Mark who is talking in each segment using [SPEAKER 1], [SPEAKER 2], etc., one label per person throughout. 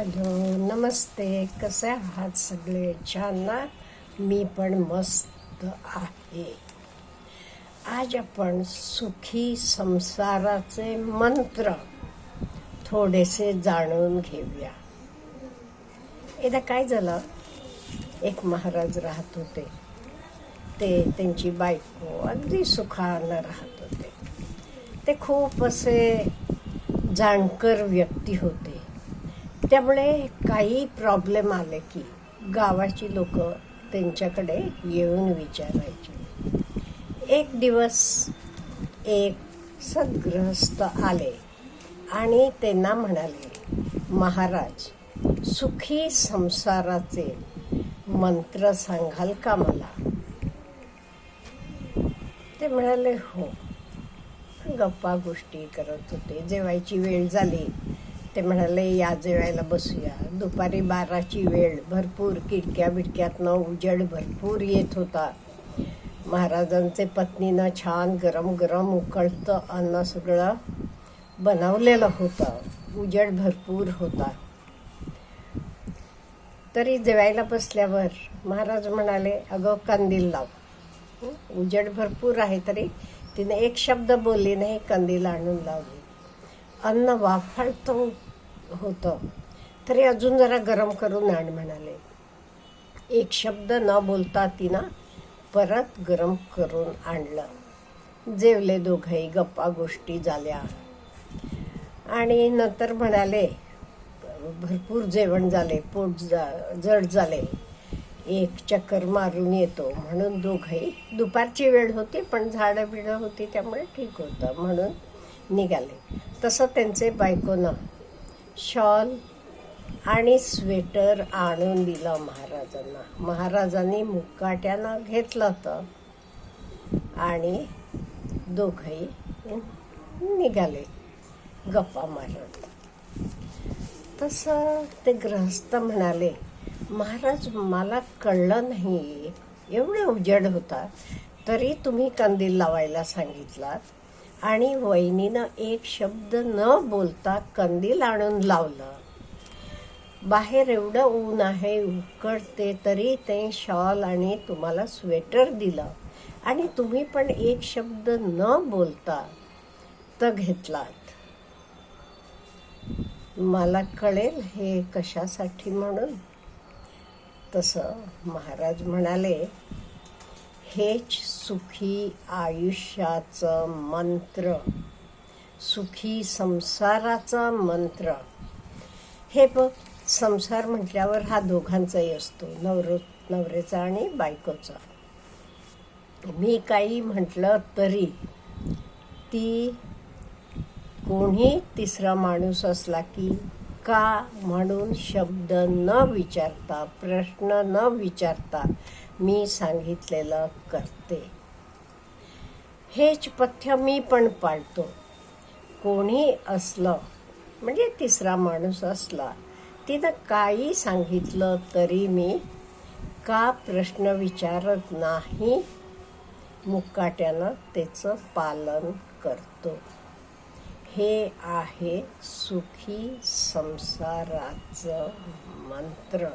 [SPEAKER 1] Hello नमस्ते. कसे आहात सगळे? छान ना? मी पण मस्त आहे. आज आपण सुखी संसाराचे मंत्र थोडेसे जाणून घेऊया. एकदा काय झालं? एक महाराज राहत होते. ते त्यांची बायको अगदी सुखानं राहत होते. ते खूप असे जाणकर व्यक्ती होते. त्यामुळे काही प्रॉब्लेम आले की गावाची लोक त्यांच्याकडे येऊन विचारायची. एक दिवस एक सद्गृहस्थ आले आणि त्यांना म्हणाले महाराज सुखी संसाराचे मंत्र सांगाल का मला? ते म्हणाले हो. गप्पा गोष्टी करत होते. जेवायची वेळ झाली. ते म्हणाले या जेवायला बसूया. दुपारी बाराची वेळ. भरपूर किडक्या बिडक्यातनं उजड भरपूर येत होता. महाराजांचे पत्नीनं छान गरम गरम उकळतं अन्न सगळं बनवलेलं होतं. उजड भरपूर होता. तरी जेवायला बसल्यावर महाराज म्हणाले अगं कंदील लाव. उजड भरपूर आहे तरी तिने एक शब्द बोलली नाही कंदील आणून लावली. अन्न वाफळतं होतं. तरी अजून जरा गरम करून आण म्हणाले. एक शब्द न बोलता तिनं परत गरम करून आणलं. जेवले दोघंही गप्पा गोष्टी झाल्या. आणि नंतर म्हणाले भरपूर जेवण झाले पोट जा- जड झाले. एक चक्कर मारून येतो. म्हणून दोघंही दुपारची वेळ होती पण झाडं बिडं होती त्यामुळे ठीक होतं. म्हणून निघाले. तसं त्यांचे बायकोनं शॉल आणि स्वेटर आणून दिलं महाराजांना. महाराजांनी मुकाट्यानं घेतलं तर आणि दोघंही निघाले गप्पा मारत. तसं ते ग्रहस्थ म्हणाले महाराज मला कळलं नाही. एवढे उजेड होता तरी तुम्ही कंदील लावायला सांगितलात. आणि वहिनीनं एक शब्द न बोलता कंदील आणून लावलं. बाहेर एवढं ऊन आहे उकडते तरी ते शॉल आणि तुम्हाला स्वेटर दिलं. आणि तुम्ही पण एक शब्द न बोलता तर घेतलात. मला कळेल हे कशासाठी म्हणून. तसं महाराज म्हणाले हेच सुखी आयुष्याचं मंत्र. सुखी संसाराचा मंत्र. हे बघ संसार म्हटल्यावर हा दोघांचाही असतो नवर नवरेचा आणि बायकोचा. मी काही म्हटलं तरी ती कोणी तिसरा माणूस असला की का म्हणून शब्द न विचारता प्रश्न न विचारता मी सांगितलेलं करते. हेच पथ्य मी पण पाळतो. कोणी असलं म्हणजे तिसरा माणूस असला तिनं काही सांगितलं तरी मी का प्रश्न विचारत नाही? मुकाट्यानं त्याचं पालन करतो. हे आहे सुखी संसाराचं मंत्र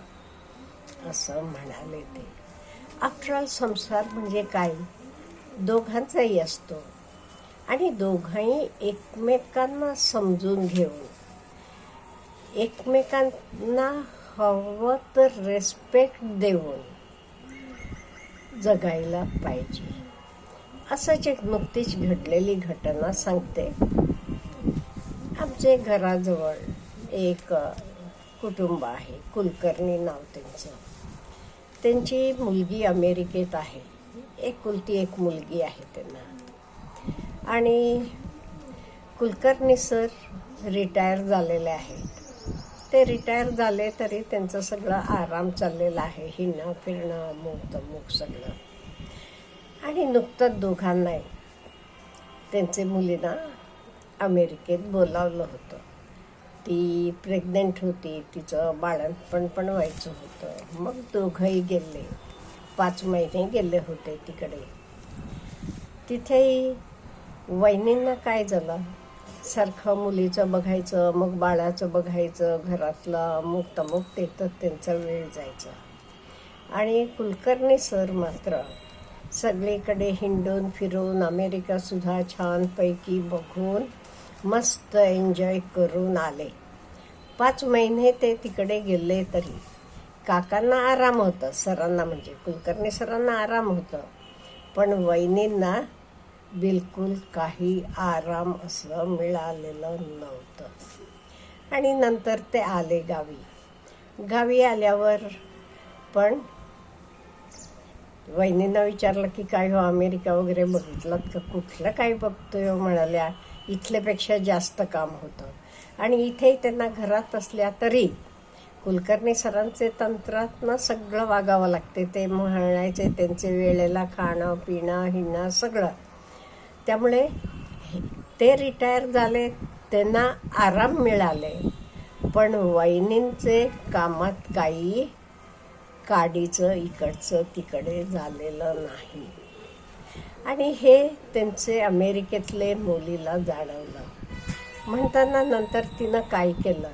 [SPEAKER 1] असं म्हणाले ते. आफ्टर ऑल संसार म्हणजे काय? दोघांचाही असतो. आणि दोघंही एकमेकांना समजून घेऊन एकमेकांना हवं तर रेस्पेक्ट देऊन जगायला पाहिजे. असंच एक नुकतीच घडलेली घटना सांगते. आमचे घराजवळ एक कुटुंब आहे कुलकर्णी नाव त्यांचं. त्यांची मुलगी अमेरिकेत आहे. एक कुलती एक मुलगी आहे त्यांना. आणि कुलकर्णी सर रिटायर झालेले आहेत. ते रिटायर झाले तरी त्यांचं सगळं आराम चाललेला आहे. हिंडणं फिरणं अमुक तमुक सगळं. आणि नुकतंच दोघांनाही त्यांचे मुलींना अमेरिकेत बोलावलं होतं. ती प्रेग्नंट होती तिचं बाळणपण पण व्हायचं होतं. मग दोघंही गेले. पाच महिने गेले होते तिकडे. तिथेही वहिनींना काय झालं? सारखं मुलीचं बघायचं मग बाळाचं बघायचं घरातलं मग तमुक ते तर त्यांचा वेळ जायचा. आणि कुलकर्णी सर मात्र सगळीकडे हिंडून फिरून अमेरिकासुद्धा छानपैकी बघून मस्त एन्जॉय करून आले. पाच महिने ते तिकडे गेले तरी काकांना आराम होतं सरांना म्हणजे कुलकर्णी सरांना आराम होतं. पण वहिनींना बिलकुल काही आराम असं मिळालेलं नव्हतं. आणि नंतर ते आले गावी. गावी आल्यावर पण वहिनींना विचारलं की काय हो अमेरिका वगैरे बघितलं का? कुठलं काय बघतोय? हो म्हणाल्या इथल्यापेक्षा जास्त काम होतं. आणि इथेही त्यांना घरात असल्या तरी कुलकर्णी सरांचे तंत्रातनं सगळं वागावं लागते. ते म्हणायचे त्यांचे वेळेला खाणं पिणं हिणं सगळं. त्यामुळे ते रिटायर झाले त्यांना आराम मिळाले. पण वहिनींचे कामात काही काडीचं इकडचं तिकडे झालेलं नाही. आणि हे त्यांचे अमेरिकेतले मुलीला जाणवलं. म्हणताना नंतर तिनं काय केलं?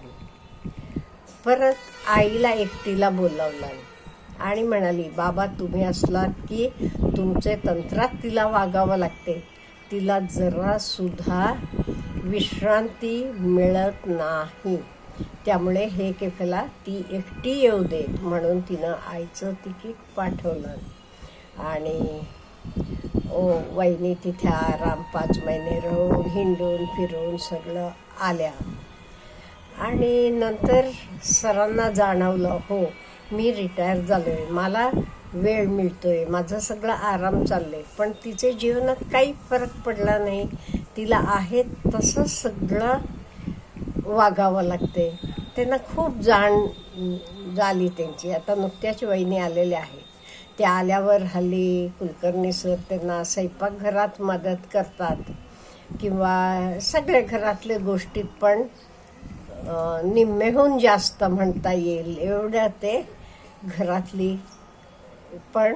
[SPEAKER 1] परत आईला एकटीला बोलावलं आणि म्हणाली बाबा तुम्ही असलात की तुमचे तंत्रात तिला वागावं लागते. तिला जरासुद्धा विश्रांती मिळत नाही. त्यामुळे हे केफेला ती एकटी येऊ देत. म्हणून तिनं आईचं तिकीट पाठवलं. आणि वहिनी तिथे आराम पाच महिने राहून हिंडून फिरून सगळं आल्या. आणि नंतर सरांना जाणवलं हो मी रिटायर झालो आहे मला वेळ मिळतोय माझं सगळं आराम चाललंय पण तिचे जीवनात काही फरक पडला नाही. तिला आहे तसं सगळं वागावं लागते त्यांना खूप जाण झाली त्यांची. आता नुकत्याच वहिनी आलेल्या आहेत. त्या आल्यावर हल्ली कुलकर्णी सर त्यांना स्वयंपाकघरात मदत करतात किंवा सगळ्या घरातल्या गोष्टीत पण निम्मेहून जास्त म्हणता येईल. एवढ्या ते घरातली पण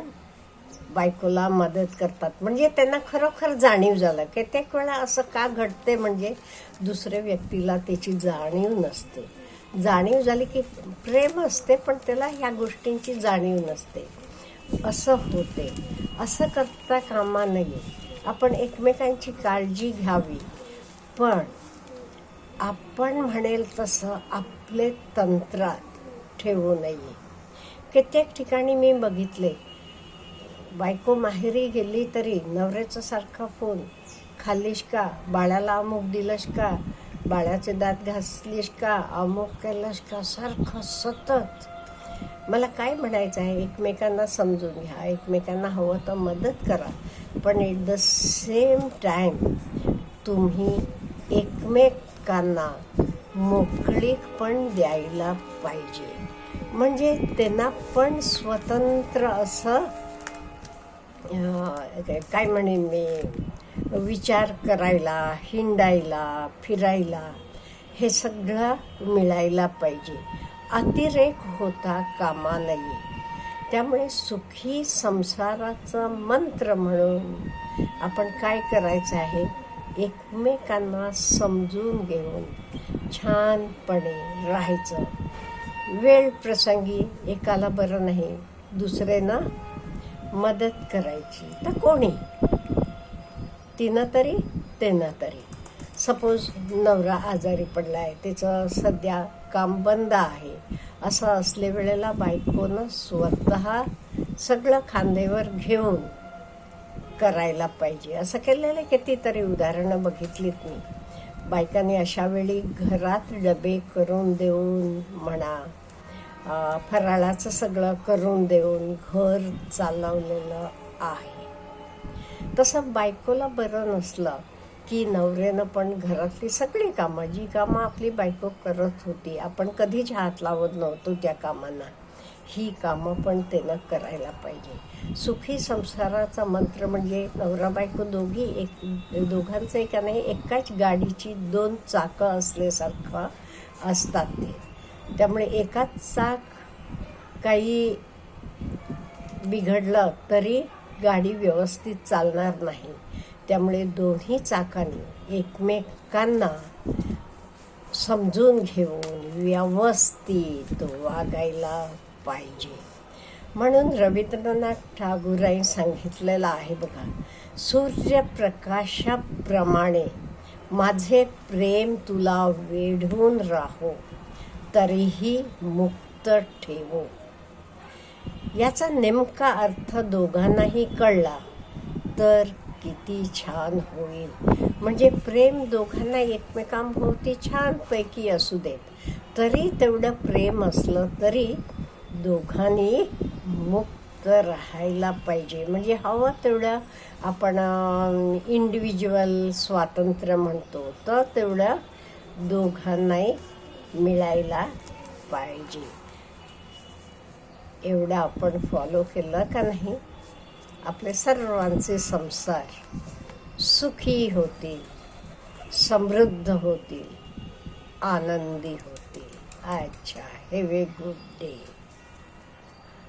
[SPEAKER 1] बायकोला मदत करतात. म्हणजे त्यांना खरोखर जाणीव झालं. कित्येक वेळा असं का घडते म्हणजे दुसऱ्या व्यक्तीला त्याची जाणीव नसते. जाणीव झाली की प्रेम असते पण त्याला ह्या गोष्टींची जाणीव नसते. असं होते. असं करता कामा नये. आपण एकमेकांची काळजी घ्यावी. पण आपण म्हणेल तसं आपले तंत्रात ठेवू नये. कित्येक ठिकाणी मी बघितले. बायको माहेरी गेली तरी नवऱ्याचं सारखा फोन. खाल्लीस का? बाळाला अमुक दिलंस का? बाळाचे दात घासलीस का? अमुक केलंस का? सारखं सतत. मला काय म्हणायचं आहे? एकमेकांना समजून घ्या. एकमेकांना हवं तर मदत करा. पण एट द सेम टाईम तुम्ही एकमेकांना मोकळीक पण द्यायला पाहिजे. म्हणजे त्यांना पण स्वतंत्र असं काय म्हणेन मी? विचार करायला हिंडायला फिरायला हे सगळं मिळायला पाहिजे. अतिरेक होता कामा नये त्यामुळे सुखी संसाराचा मंत्र म्हणून आपण काय करायचं आहे? एकमेकांना समजून घेऊन छानपणे राहायचं. वेळ प्रसंगी एकाला बरं नाही दुसऱ्यानं मदत करायची. तर कोणी? तिनं तरी तेनं तरी. सपोज नवरा आजारी पडला आहे त्याचं सध्या काम बंद आहे. असं असले वेळेला बायकोनं स्वतः सगळं खांदेवर घेऊन करायला पाहिजे. असं केलेलं कितीतरी उदाहरणं बघितलीत मी. बायकांनी अशा वेळी घरात डबे करून देऊन म्हणा फराळाचं सगळं करून देऊन घर चालवलेलं आहे. तसं बायकोला बरं नसलं की नवऱ्यानं पण घरातली सगळी कामं जी कामं आपली बायको करत होती आपण कधीच हात लावत नव्हतो त्या कामांना. ही कामं पण त्यानं करायला पाहिजे. सुखी संसाराचा मंत्र म्हणजे नवरा बायको दोघी एक दोघांचं एका नाही एकाच गाडीची दोन चाकं असल्यासारखं असतात ते. त्यामुळे एकाच चाक काही बिघडलं तरी गाडी व्यवस्थित चालणार नाही. त्यामुळे दोन्ही चाकांनी एकमेकांना समजून घेऊन व्यवस्थित वागायला पाहिजे. म्हणून रवींद्रनाथ टागोरांनी सांगितलेलं आहे बघा सूर्यप्रकाशाप्रमाणे माझे प्रेम तुला वेढून राहो तरीही मुक्त ठेवो. याचा नेमका अर्थ दोघांनाही कळला तर किती छान होईल. म्हणजे प्रेम दोघांना एकमेकांभोवती छानपैकी असू देत. तरी तेवढं प्रेम असलं तरी दोघांनी मुक्त राहायला पाहिजे. म्हणजे हवं तेवढं आपण इंडिव्हिज्युअल स्वातंत्र्य म्हणतो तर तेवढं दोघांनाही मिळायला पाहिजे. एवढं आपण फॉलो केलं का नाही? आपले सर्वांचे संसार सुखी होतील समृद्ध होतील आनंदी होतील. अच्छा हे वे गुड डे